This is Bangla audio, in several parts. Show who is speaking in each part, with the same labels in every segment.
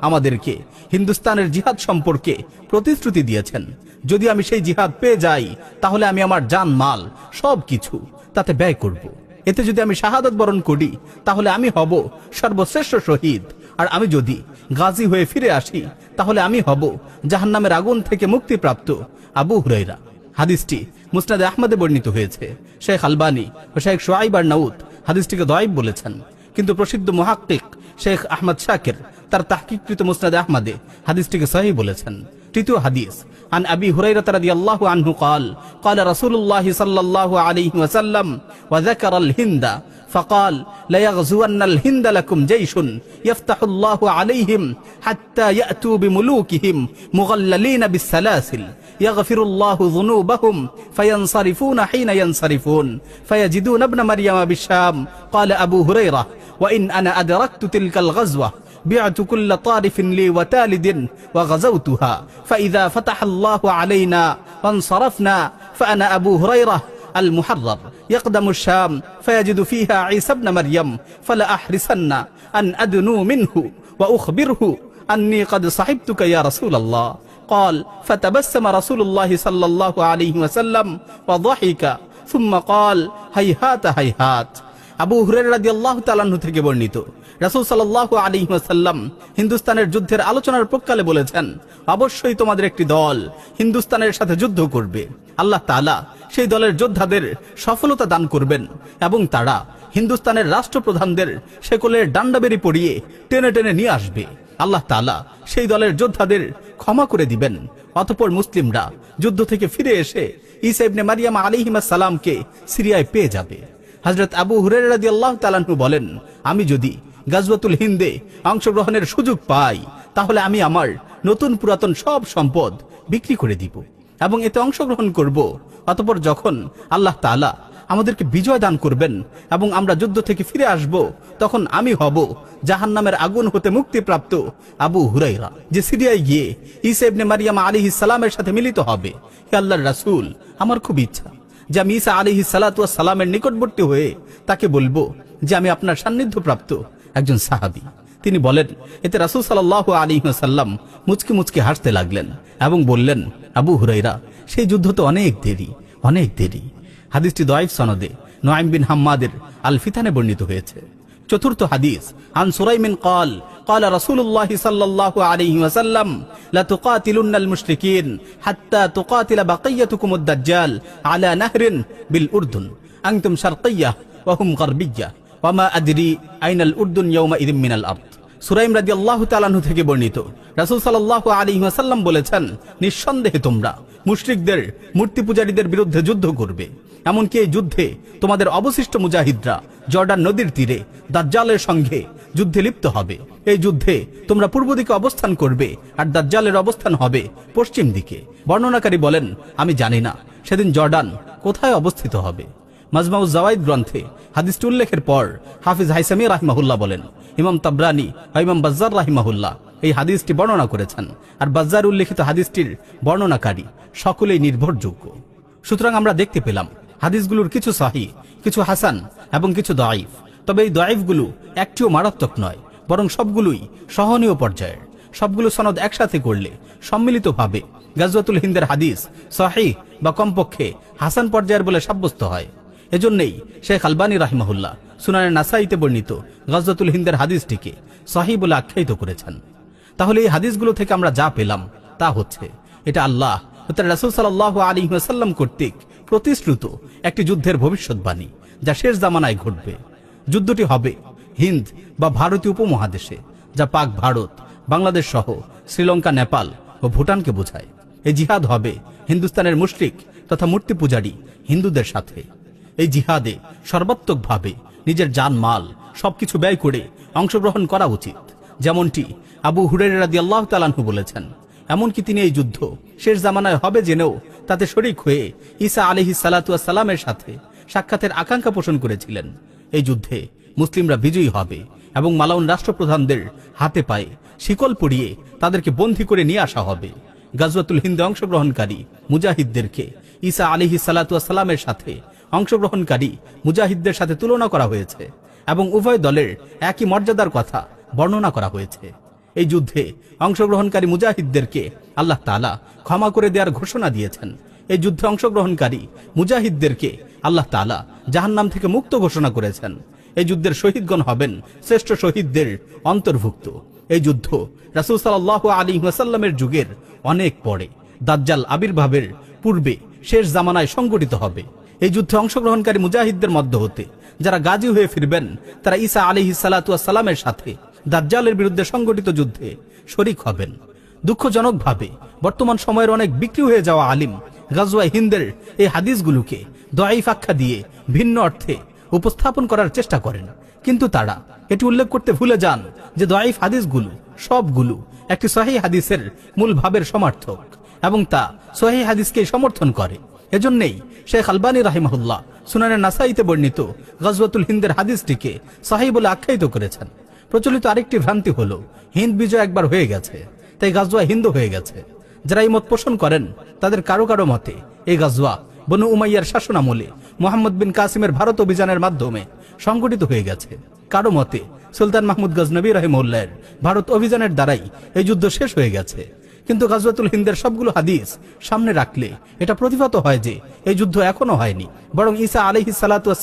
Speaker 1: আমাদেরকে হিন্দুস্তানের জিহাদ সম্পর্কে প্রতিশ্রুতি দিয়েছেন। যদি আমি সেই জিহাদ পেয়ে যাই, তাহলে আমি আমার জান, মাল সব কিছু তাতে ব্যয় করব। এতে যদি আমি শাহাদত বরণ করি, তাহলে আমি হব সর্বশ্রেষ্ঠ শহীদ। আর আমি যদি গাজী হয়ে ফিরে আসি, তাহলে আমি হব জাহান্নামের আগুন থেকে মুক্তিপ্রাপ্ত আবু হুরাইরা। হাদিসটি মুসনাদে আহমদে বর্ণিত হয়েছে শেখ আলবানী ও শেখ সোয়াইব আর নাউদ হাদিসটিকে দয়েব বলেছেন কিন্তু প্রসিদ্ধ মুহাক্কিক শেখ আহমদ শাকির তার তাহকিকৃত মুসনাদে আহমদে হাদিসটিকে সহি বলেছেন তৃতীয় হাদিস عن أبي هريرة رضي الله عنه قال قال رسول الله صلى الله عليه وسلم وذكر الهند فقال ليغزون الهند لكم جيش يفتح الله عليهم حتى يأتوا بملوكهم مغللين بالسلاسل يغفر الله ذنوبهم فينصرفون حين ينصرفون. فيجدون ابن مريم بالشام. قال أبو هريرة وإن أنا أدركت تلك الغزوة بعت كل طارف لي وتالد وغزوتها. فإذا فتح الله علينا وانصرفنا فأنا أبو هريرة المحرر. يقدم الشام فيجد فيها عيسى ابن مريم. فلا أحرسن أن أدنو منه وأخبره أني قد صحبتك يا رسول الله. قال فتبسم رسول الله صلى الله عليه وسلم وضحك ثم قال هيهات هيهات আবু হুরের রাজি আল্লাহ তালাহু থেকে বর্ণিত রাসুল সাল্লাহ আলী ওয়াসাল্লাম হিন্দুস্তানের যুদ্ধের আলোচনার প্রকালে বলেছেন অবশ্যই তোমাদের একটি দল হিন্দুস্তানের সাথে যুদ্ধ করবে আল্লাহ তালা সেই দলের যোদ্ধাদের সফলতা দান করবেন এবং তারা হিন্দুস্তানের রাষ্ট্রপ্রধানদের সেকলের ডান্ডাবেরি পড়িয়ে টেনে টেনে নিয়ে আসবে আল্লাহ তালা সেই দলের যোদ্ধাদের ক্ষমা করে দিবেন। অতপর মুসলিমরা যুদ্ধ থেকে ফিরে এসে ইসা ইবনে মারিয়াম আলিহিমা সালামকে সিরিয়ায় পেয়ে যাবে। হজরত আবু হুরের রাজি আল্লাহ তালাহু বলেন, আমি যদি গাজওয়াতুল হিন্দে অংশগ্রহণের সুযোগ পাই, তাহলে আমি আমার নতুন পুরাতন সব সম্পদ বিক্রি করে দিব এবং এতে অংশগ্রহণ করব। অতপর যখন আল্লাহ তাআলা আমাদেরকে বিজয় দান করবেন এবং আমরা যুদ্ধ থেকে ফিরে আসব, তখন আমি হব জাহান নামের আগুন হতে মুক্তিপ্রাপ্ত আবু হুরাইরা যে সিরিয়ায় গিয়ে ইসা ইবনে মারিয়াম আলী সালামের সাথে মিলিত হবে। হে আল্লাহর রাসূল, আমার খুব ইচ্ছা যে আমি ঈসা আলিহি সালামের নিকটবর্তী হয়ে তাকে বলব যে আমি আপনার সান্নিধ্য প্রাপ্ত একজন সাহাবি। তিনি বলেন, এতে রাসুল সাল্লাহ আলী সাল্লাম মুচকি মুচকি হাসতে লাগলেন এবং বললেন, আবু হুরাইরা সেই যুদ্ধ তো অনেক দেরি অনেক দেরি। হাদিসটি দয়েফ সনদে নোয়াইম বিন হাম্মাদের আল ফিতানে বর্ণিত হয়েছে চতুর্থ হাদিস আন সুরাইমিন قال قال رسول الله صلى الله عليه وسلم لا تقاتلن المشركين حتى تقاتل بقيتكم الدجال على نهر بالأردن أنتم شرقية وهم غربية وما أدري أين الأردن يومئذ من الأرض সুরাইম রাজি আল্লাহ তালাহু থেকে বর্ণিত রাসুল সাল্লাহ আলী ওয়াসাল্লাম বলেছেন নিঃসন্দেহে তোমরা মুশরিকদের মূর্তি পূজারীদের বিরুদ্ধে যুদ্ধ করবে এমনকি এই যুদ্ধে তোমাদের অবশিষ্ট মুজাহিদরা জর্ডান নদীর তীরে দাজ্জালের সঙ্গে যুদ্ধে লিপ্ত হবে। এই যুদ্ধে তোমরা পূর্ব দিকে অবস্থান করবে আর দাজ্জালের অবস্থান হবে পশ্চিম দিকে। বর্ণনাকারী বলেন, আমি জানি না, সেদিন জর্ডান কোথায় অবস্থিত হবে। মাজমাউজ জাওয়াইদ গ্রন্থে হাদিসটি উল্লেখের পর হাফিজ হাইসামি রাহিমাহুল্লাহ বলেন, ইমাম তাবরানি বা ইমাম বাজ্জার রাহিমাহুল্লাহ এই হাদিসটি বর্ণনা করেছেন আর বাজ্জার উল্লেখিত হাদিসটির বর্ণনাকারী সকলেই নির্ভরযোগ্য। সুতরাং আমরা দেখতে পেলাম হাদিসগুলোর কিছু সাহি, কিছু হাসান এবং কিছু দাইফ তবে এই দাইফগুলো একটিও মারাত্মক নয়, বরং সবগুলোই সহনীয় পর্যায়ের। সবগুলো সনদ একসাথে করলে সম্মিলিতভাবে গাজওয়াতুল হিন্দের হাদিস সাহি বা কমপক্ষে হাসান পর্যায়ের বলে সাব্যস্ত হয়। এজন্যই শেখ আলবানী রাহিমাহুল্লাহ সুনানের নাসাইতে বর্ণিত গজদাতুল হিন্দের হাদিসটিকে সহি বলে আখ্যায়িত করেছেন। তাহলে এই হাদিসগুলো থেকে আমরা যা পেলাম তা হচ্ছে, এটা আল্লাহ রাসুল সাল্লাহ আলী সাল্লাম কর্তৃক প্রতিশ্রুত একটি যুদ্ধের ভবিষ্যৎবাণী যা শেষ জামানায় ঘটবে। যুদ্ধটি হবে হিন্দ বা ভারতীয় উপমহাদেশে, যা পাক ভারত, বাংলাদেশ সহ শ্রীলঙ্কা, নেপাল ও ভুটানকে বোঝায়। এই জিহাদ হবে হিন্দুস্তানের মুশরিক তথা মূর্তি পূজারী হিন্দুদের সাথে। এই জিহাদে সর্বাত্মকভাবে নিজের জান, মাল সবকিছু ব্যয় করে অংশগ্রহণ করা উচিত, যেমনটি আবু হুরের রাদি আল্লাহ তালানহু বলেছেন। এমনকি তিনি এই যুদ্ধ শেষ জামানায় হবে জেনেও তাতে শরিক হয়ে ঈসা আলহি সালামের সাথে সাক্ষাতের আকাঙ্ক্ষা পোষণ করেছিলেন। এই যুদ্ধে মুসলিমরা বিজয়ী হবে এবং মালাউন রাষ্ট্রপ্রধানদের হাতে পায়ে শিকল পরিয়ে তাদেরকে বন্দী করে নিয়ে আসা হবে। গাজওয়াতুল হিন্দে অংশগ্রহণকারী মুজাহিদদেরকে ঈসা আলিহি সালাতুয়া সালামের সাথে অংশগ্রহণকারী মুজাহিদদের সাথে তুলনা করা হয়েছে এবং উভয় দলের একই মর্যাদার কথা বর্ণনা করা হয়েছে। এই যুদ্ধে অংশগ্রহণকারী মুজাহিদদেরকে আল্লাহ তালা ক্ষমা করে দেওয়ার ঘোষণা দিয়েছেন। এই যুদ্ধে অংশগ্রহণকারী মুজাহিদদেরকে আল্লাহ তালা জাহান্নাম থেকে মুক্ত ঘোষণা করেছেন। এই যুদ্ধের শহীদগণ হবেন শ্রেষ্ঠ শহীদদের অন্তর্ভুক্ত। এই যুদ্ধ রাসুল সাল্লাহ আলী ওয়াসাল্লামের যুগের অনেক পরে, দাজ্জাল আবির্ভাবের পূর্বে শেষ জামানায় সংগঠিত হবে। এই যুদ্ধে অংশগ্রহণকারী মুজাহিদদের মধ্য হতে যারা গাজী হয়ে ফিরবেন, তারা ঈসা আলিহি সালামের সাথে দাজ্জালের বিরুদ্ধে সংগঠিত যুদ্ধে শরিক হবেন। দুঃখজনকভাবে বর্তমান সময়ের অনেক বিক্রি হয়ে যাওয়া আলিম গাজওয়া হিন্দের এই হাদিসগুলোকে দয়াইফ আখ্যা দিয়ে ভিন্ন অর্থে উপস্থাপন করার চেষ্টা করেন। কিন্তু তারা এটি উল্লেখ করতে ভুলে যান যে দয়াইফ হাদিসগুলো সবগুলো একটি সহি হাদিসের মূল ভাবের সমর্থক এবং তা সহি হাদিসকে সমর্থন করে। এজন্যই শেখ আলবানী রাহিমাহুল্লাহ সুনানের নাসাইতে বর্ণিত গজওয়াতুল হিন্দের হাদিসটিকে সাহি বলে আখ্যায়িত করেছেন। প্রচলিত আরেকটি ভ্রান্তি হলো, হিন্দ বিজয় একবার হয়ে গেছে, তাই গাজওয়া হিন্দু হয়ে গেছে। যারা এই মত পোষণ করেন, তাদের কারও কারও মতে এই গাজুয়া বনু উমাইয়ার শাসন আমলে মোহাম্মদ বিন কাসিমের ভারত অভিযানের মাধ্যমে সংগঠিত হয়ে গেছে। কারও মতে সুলতান মাহমুদ গজনবী রহিমুল্লাহের ভারত অভিযানের দ্বারাই এই যুদ্ধ শেষ হয়ে গেছে। কিন্তু গাজওয়াতুল হিন্দের সবগুলো হাদিস সামনে রাখলে এটা প্রতিভাত হয় যে এই যুদ্ধ এখনো হয়নি বরং ঈসা আলহি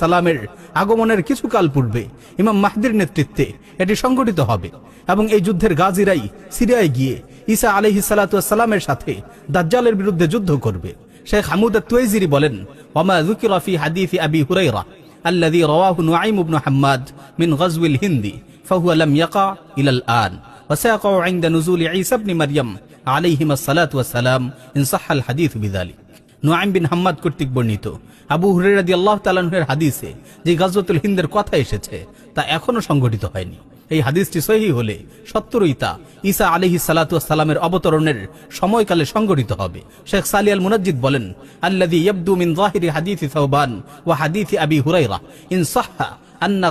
Speaker 1: সালামের আগমনের কিছুকাল পূর্বে ইমাম মাহদির নেতৃত্বে এটি সংগঠিত হবে এবং এই যুদ্ধের গাজীরাই সিরিয়ায় গিয়ে ঈসা আলহি সালামের সাথে দাজ্জালের বিরুদ্ধে যুদ্ধ করবে শেখ হামুদ তুয়াইজিরি বলেন ওমা যুকিরা ফি হাদিসি আবি হুরাইরা الذي رواه نعيم بن حماد من غزو الهند فهو لم يقع إلى الآن وسيقع عند نزول عيسى بن مريم আলিহিমা সালাতাম ইনসাহাল হাদিস নোয়াইম বিন হাম্মাদ কর্তৃক বর্ণিত, আবু হুরেরাদি আল্লাহ তালাহের হাদিসে যে গাজরতুল হিন্দের কথা এসেছে, তা এখনও সংগঠিত হয়নি। এই হাদিসটি সহি হলে সত্তরই তা ঈসা আলিহি সালাতামের অবতরণের সময়কালে সংগঠিত হবে। শেখ সালিয়াল মুনাজিদ বলেন আল্লাদি ইয়াবদু জাহিরি হাদিথি সাহবান ওয়া আবি হুরাইরা ইন আন্না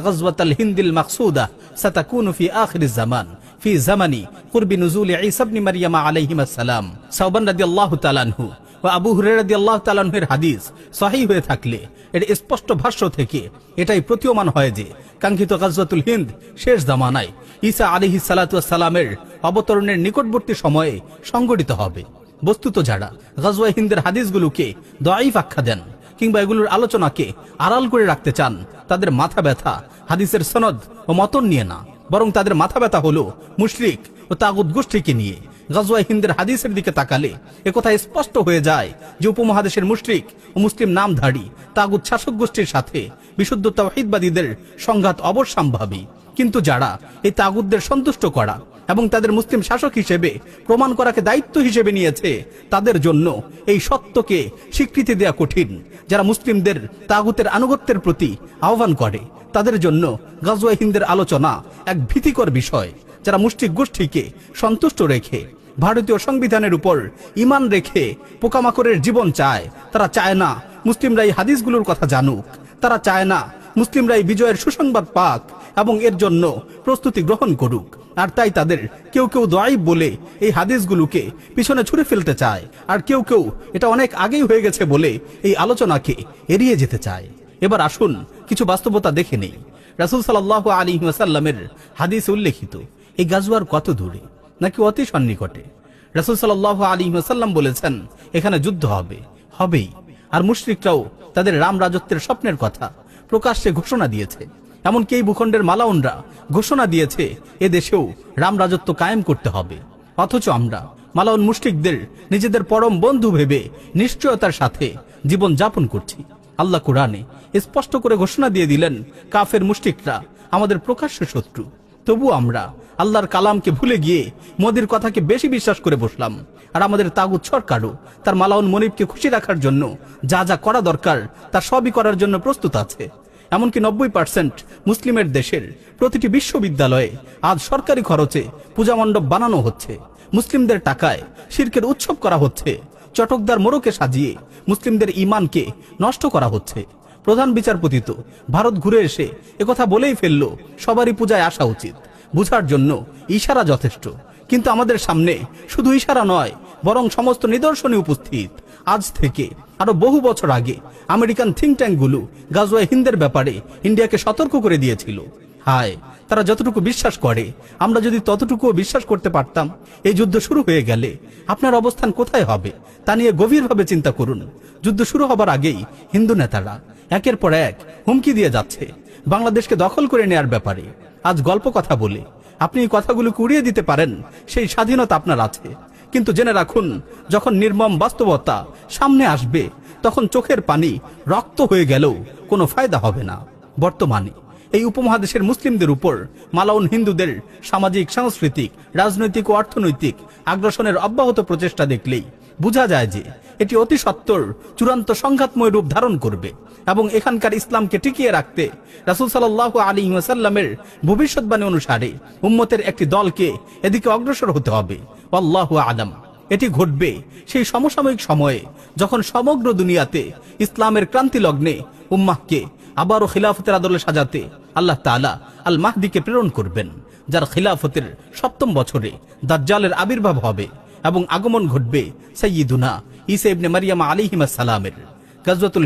Speaker 1: আল হিন্দিল মাকসুদা সাতাকুন ফি আখির জামান। في زمن قرب نزول عيسى بن مريم নুজুল السلام মারিয়ামা رضي الله تعالى عنه وابو ও رضي الله تعالى عنه الحديث صحيح হয়ে থাকলে এটা স্পষ্ট ভাষ্য থেকে এটাই প্রতীয়মান হয় যে, কাঙ্ক্ষিত গাজওয়াতুল হিন্দ শেষ জামানায় ঈসা আলিহি সালাতামের অবতরণের নিকটবর্তী সময়ে সংগঠিত হবে। বস্তুত যারা গাজওয়া হিন্দের হাদিসগুলোকে দয়াইফ আখ্যা দেন কিংবা এগুলোর আলোচনাকে আড়াল করে রাখতে চান, তাদের মাথা ব্যথা, হাদিসের সনদ ও মতন নিয়ে না। বরং তাদের মাথা ব্যথা হলো মুশরিক ও তাগুদ গোষ্ঠীকে নিয়ে। গাজওয়াই হিন্দের হাদিসের দিকে তাকালে একথা স্পষ্ট হয়ে যায় যে উপমহাদেশের মুশরিক ও মুসলিম নামধারী তাগুদ শাসক গোষ্ঠীর সাথে বিশুদ্ধ তাহিদবাদীদের সংঘাত অবশ্যম্ভাবী। কিন্তু যারা এই তাগুদদের সন্তুষ্ট করা এবং তাদের মুসলিম শাসক হিসেবে প্রমাণ করাকে দায়িত্ব হিসেবে নিয়েছে। তাদের জন্য এই সত্যকে স্বীকৃতি দেয়া কঠিন। যারা মুসলিমদের তাগুতের আনুগত্যের প্রতি আহ্বান করে, তাদের জন্য গাজওয়া হিন্দের আলোচনা এক ভীতিকর বিষয়। যারা মুষ্টিক গোষ্ঠীকে সন্তুষ্ট রেখে, ভারতীয় সংবিধানের উপর ইমান রেখে পোকামাকড়ের জীবন চায়, তারা চায় না মুসলিমরা এই হাদিসগুলোর কথা জানুক। তারা চায় না মুসলিমরা এই বিজয়ের সুসংবাদ পাক এবং এর জন্য প্রস্তুতি গ্রহণ করুক। আর তাই তাদের কেউ কেউ দোয়াই বলে এই হাদিসগুলোকে পিছনে ছুড়ে ফেলতে চায়। আর কেউ কেউ এটা অনেক আগেই হয়ে গেছে বলে এই আলোচনাকে এড়িয়ে যেতে চায়। এবার আসুন কিছু বাস্তবতা দেখে নেই। রাসুল সাল্লাহ আলী ওয়াসাল্লামের হাদিস উল্লেখিত। এই গাজুয়ার কত দূরে? নাকি অতি সন্নিকটে? রাসুল সাল্লাহ আলী ওয়াসাল্লাম বলেছেন, এখানে যুদ্ধ হবে। হবেই। আর মুশরিকরাও তাদের রাম রাজত্বের স্বপ্নের কথা প্রকাশ্যে ঘোষণা দিয়েছে। এমনকি এই ভূখণ্ডের মালাউনরা ঘোষণা দিয়েছে, এ দেশেও রাম রাজত্ব কায়েম করতে হবে। অথচ আমরা, মালাউন মুশরিকদের নিজেদের পরম বন্ধু ভেবে নিশ্চয়তার সাথে জীবন যাপন করছি। আল্লাহ কোরআনে স্পষ্ট করে ঘোষণা দিয়ে দিলেন, কাফের মুশরিকরা আমাদের প্রকাশ্য শত্রু। তবু আমরা আল্লাহর কালামকে ভুলে গিয়ে মোদির কথাকে বেশি বিশ্বাস করে বসলাম। আর আমাদের তাগুদ সরকারও তার মালাউন মনিবকে খুশি রাখার জন্য যা যা করা দরকার, তা সবই করার জন্য প্রস্তুত আছে। এমনকি নব্বই পার্সেন্ট মুসলিমের দেশের প্রতিটি বিশ্ববিদ্যালয়ে আজ সরকারি খরচে পূজা মণ্ডপ বানানো হচ্ছে। মুসলিমদের টাকায় শির্কের উৎসব করা হচ্ছে। চটকদার মোড়কে সাজিয়ে মুসলিমদের ইমানকে নষ্ট করা হচ্ছে। প্রধান বিচারপতি তো ভারত ঘুরে এসে একথা বলেই ফেলল, সবারই পূজায় আসা উচিত। বুঝার জন্য ইশারা যথেষ্ট। কিন্তু আমাদের সামনে শুধু ইশারা নয় বরং সমস্ত নিদর্শনে উপস্থিত। আজ থেকে, আরও বহু বছর আগে, আমেরিকান থিঙ্ক ট্যাঙ্কগুলো গাজওয়া হিন্দের ব্যাপারে ইন্ডিয়াকে সতর্ক করে দিয়েছিল। হায়, তারা যতটুকু বিশ্বাস করে, আমরা যদি ততটুকুও বিশ্বাস করতে পারতাম, এই যুদ্ধ শুরু হয়ে গেলে আপনার অবস্থান কোথায় হবে, তা নিয়ে গভীরভাবে চিন্তা করুন। যুদ্ধ শুরু হবার আগেই হিন্দু নেতারা একের পর এক হুমকি দিয়ে যাচ্ছে, বাংলাদেশকে দখল করে নেয়ার ব্যাপারে। আজ গল্প কথা বলে, আপনি এই কথাগুলোকে উড়িয়ে দিতে পারেন, সেই স্বাধীনতা আপনার আছে। কিন্তু জেনে রাখুন, যখন নির্মম বাস্তবতা সামনে আসবে, তখন চোখের পানি রক্ত হয়ে গেলেও কোনো ফায়দা হবে না। বর্তমানে এই উপমহাদেশের মুসলিমদের উপর মালাউন হিন্দুদের সামাজিক, সাংস্কৃতিক, রাজনৈতিক ও অর্থনৈতিক আগ্রাসনের অব্যাহত প্রচেষ্টা দেখলেই বোঝা যায় যে এটি অতি সত্বর চূড়ান্ত সংঘাতময় রূপ ধারণ করবে এবং এখানকার ইসলামকে টিকিয়ে রাখতে রাসুল সাল্লাহ আলী ওয়াসাল্লামের ভবিষ্যৎবাণী অনুসারে উম্মতের একটি দলকে এদিকে অগ্রসর হতে হবে। আল্লাহ আলম। এটি ঘটবে সেই সমসাময়িক সময়ে যখন সমগ্র দুনিয়াতে ইসলামের ক্রান্তি লগ্নে উম্মাহকে আবারও খিলাফতের আদলে সাজাতে আল্লাহ তাআলা আল মাহদিকে প্রেরণ করবেন, যার খিলাফতের সপ্তম বছরে দাজ্জালের আবির্ভাব হবে। এবং আগমন ঘটবে সৈয়দুনা ইসা ইবনে মারিয়াম আলিহিমা সালামের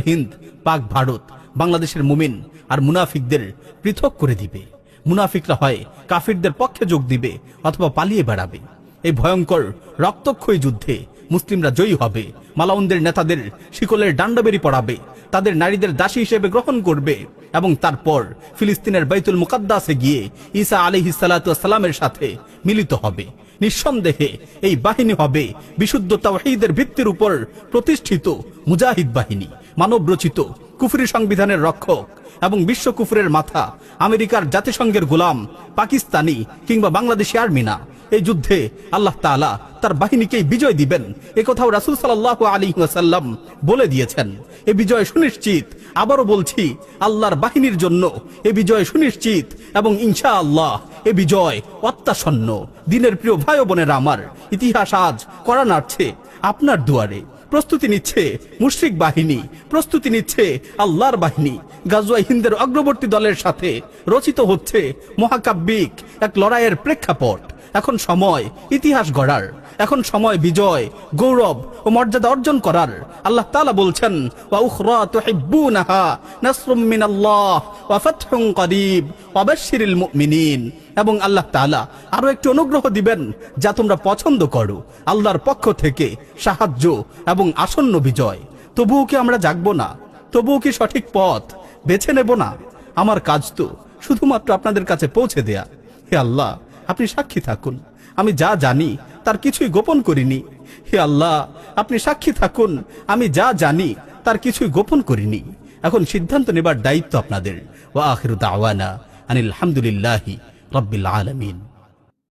Speaker 1: হিন্দ, পাক ভারত, বাংলাদেশের মুমিন আর মুনাফিকদের পৃথক করে দিবে। মুনাফিকরা হয় কাফিরদের পক্ষে যোগ দিবে অথবা পালিয়ে বেড়াবে। এই ভয়ঙ্কর রক্তক্ষয়ী যুদ্ধে মুসলিমরা জয়ী হবে, মালাউনদের নেতাদের শিকলের ডান্ডাবেরি পড়াবে, তাদের নারীদের দাসী হিসেবে গ্রহণ করবে এবং তারপর ফিলিস্তিনের বাইতুল মুকাদ্দাসে গিয়ে ঈসা আলিহি সালামের সাথে মিলিত হবে। নিঃসন্দেহে এই বাহিনী হবে বিশুদ্ধ তাওহীদের ভিত্তির উপর প্রতিষ্ঠিত মুজাহিদ বাহিনী মানব রচিত কুফরি সংবিধানের রক্ষক এবং বিশ্ব কুফরের মাথা, আমেরিকার জাতিসংঘের গোলাম, পাকিস্তানি কিংবা বাংলাদেশি আর্মি না। এই যুদ্ধে আল্লাহ তাআলা তার বাহিনীকেই বিজয় দিবেন। এ কথাও রাসুল সাল্লাহ আলী বলে দিয়েছেন। এ বিজয় সুনিশ্চিত। আবারও বলছি, আল্লাহর বাহিনীর জন্য এ বিজয় সুনিশ্চিত এবং ইনশা আল্লাহ এ বিজয় অত্যাসন্ন। দিনের প্রিয় ভাই বোনের আমার, ইতিহাস আজ করা নাড়ছে আপনার দুয়ারে। প্রস্তুতি নিচ্ছে মুশ্রিক বাহিনী, প্রস্তুতি নিচ্ছে আল্লাহর বাহিনী। গাজুয়া হিন্দের অগ্রবর্তী দলের সাথে রচিত হচ্ছে মহাকাব্যিক এক লড়াইয়ের প্রেক্ষাপট। এখন সময় ইতিহাস গড়ার। এখন সময় বিজয়, গৌরব ও মর্যাদা অর্জন করার। আল্লাহ তাআলা বলছেন এবং আল্লাহ তাআলা আরও একটি অনুগ্রহ দিবেন, যা তোমরা পছন্দ করো। আল্লাহর পক্ষ থেকে সাহায্য এবং আসন্ন বিজয়। তবুও কি আমরা জাগবো না? তবুও কি সঠিক পথ বেছে নেব না? আমার কাজ তো শুধুমাত্র আপনাদের কাছে পৌঁছে দেয়া। হে আল্লাহ আপনি সাক্ষী থাকুন। আমি যা জানি, তার কিছুই গোপন করিনি। হে আল্লাহ, আপনি সাক্ষী থাকুন, আমি যা জানি, তার কিছুই গোপন করিনি। এখন সিদ্ধান্ত নেবার দায়িত্ব আপনাদের। ওয়া আখির দাওয়ানা আনিল হামদুলিল্লাহি রব্বিল আলামিন।